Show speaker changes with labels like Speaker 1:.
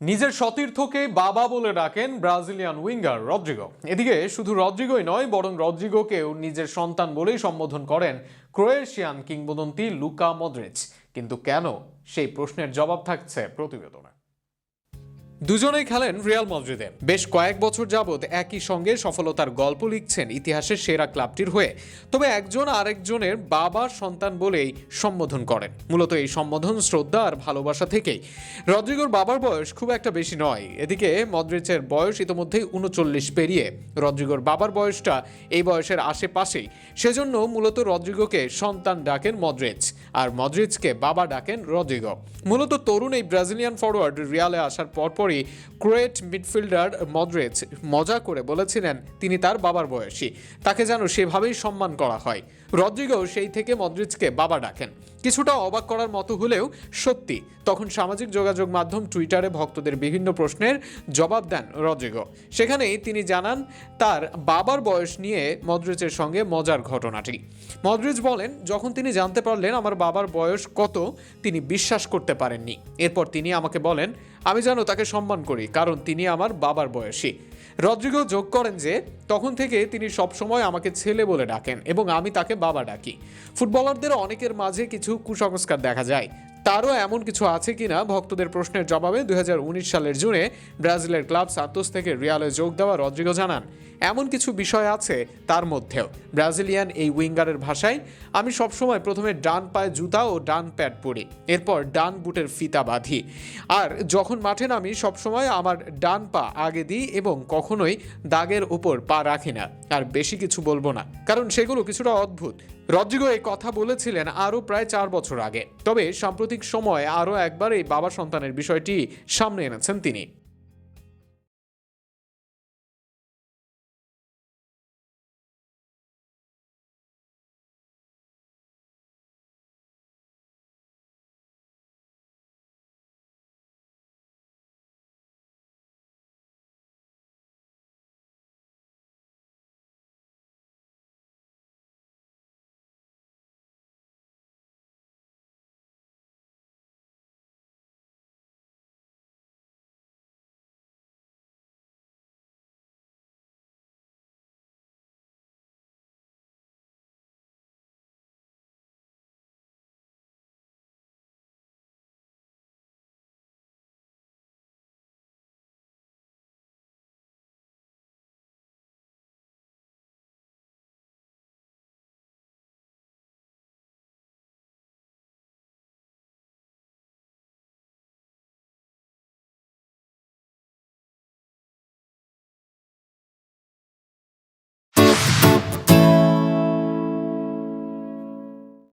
Speaker 1: নিজের সতীর্থকে বাবা বলে ডাকেন ব্রাজিলিয়ান উইঙ্গার রদ্রিগো। এদিকে শুধু রদ্রিগোই নয়, বরং রদ্রিগোকেও নিজের সন্তান বলেই সম্বোধন করেন ক্রোয়েশিয়ান কিংবদন্তি লুকা মদ্রিচ কিন্তু কেন? সেই প্রশ্নের জবাব থাকছে প্রতিবেদনে। দুজনেই খেলেন রিয়াল মাদ্রিদে। বেশ কয়েক বছর যাবৎ একই সঙ্গে সফলতার গল্প লিখছেন ইতিহাসের সেরা ক্লাবটির হয়ে। তবে একজন আরেকজনের বাবার সন্তান বলেই সম্বোধন করেন। মূলত এই সম্বোধন শ্রদ্ধা আর ভালোবাসা থেকেই। রদ্রিগোর বাবার বয়স খুব একটা বেশি নয়। এদিকে মদ্রিচের বয়স ইতোমধ্যেই উনচল্লিশ পেরিয়ে। রদ্রিগোর বাবার বয়সটা এই বয়সের আশেপাশেই। সেজন্য মূলত রদ্রিগোকে সন্তান ডাকেন মদ্রিচ আর মদ্রিচকে বাবা ডাকেন রদ্রিগো। মূলত তরুণ এই ব্রাজিলিয়ান ফরওয়ার্ড রিয়ালে আসার পরপরই ক্রোয়েট মিডফিল্ডার মদ্রেজ মজা করে বলেছিলেন, তিনি তার বাবার বয়সী। তাকে যেন সেভাবেই সম্মান করা হয়। রদ্রিগো সেই থেকে মদ্রিচকে বাবা ডাকেন। কিছুটা অবাক করার মতো হলেও সত্যি, তখন সামাজিক যোগাযোগ মাধ্যম টুইটারে ভক্তদের বিভিন্ন প্রশ্নের জবাব দেন রদ্রিগো। সেখানেই তিনি জানান, তার বাবার বয়স নিয়ে মদ্রিচের সঙ্গে মজার ঘটনাটি। মদ্রিচ বলেন, যখন তিনি জানতে পারলেন আমার বাবার বয়স কত, তিনি বিশ্বাস করতে পারেননি। এরপর তিনি আমাকে বলেন, আমি যেন তাকে সম্মান করি, কারণ তিনি আমার বাবার বয়সী। রদ্রিগো যোগ করেন যে তখন থেকে তিনি সবসময় আমাকে ছেলে বলে ডাকেন এবং আমি তাকে বাবা ডাকি। ফুটবলারদের অনেকের মাঝে কিছু কুসংস্কার দেখা যায়। তারও এমন কিছু আছে কিনা ভক্তদের প্রশ্নের জবাবে দুই সালের জুনে ব্রাজিলের ক্লাব সান্তোস থেকে রিয়ালে যোগ দেওয়া রদ্রিগো জানান, এমন কিছু বিষয় আছে তার মধ্যেও। ব্রাজিলিয়ান এই উইঙ্গারের ভাষায়, আমি সবসময় প্রথমে ডান পায়ে জুতা ও ডান প্যাড পরি, এরপর ডান বুটের ফিতা বাঁধি। আর যখন মাঠে নামি, সবসময় আমার ডান পা আগে দিই এবং কখনোই দাগের উপর পা রাখি না, আর বেশি কিছু বলব না, কারণ সেগুলো কিছুটা অদ্ভুত। রদ্রিগো এই কথা বলেছিলেন আরও প্রায় চার বছর আগে, তবে সাম্প্রতিক সময়ে আরও একবার এই বাবা সন্তানের বিষয়টি সামনে এনেছেন তিনি।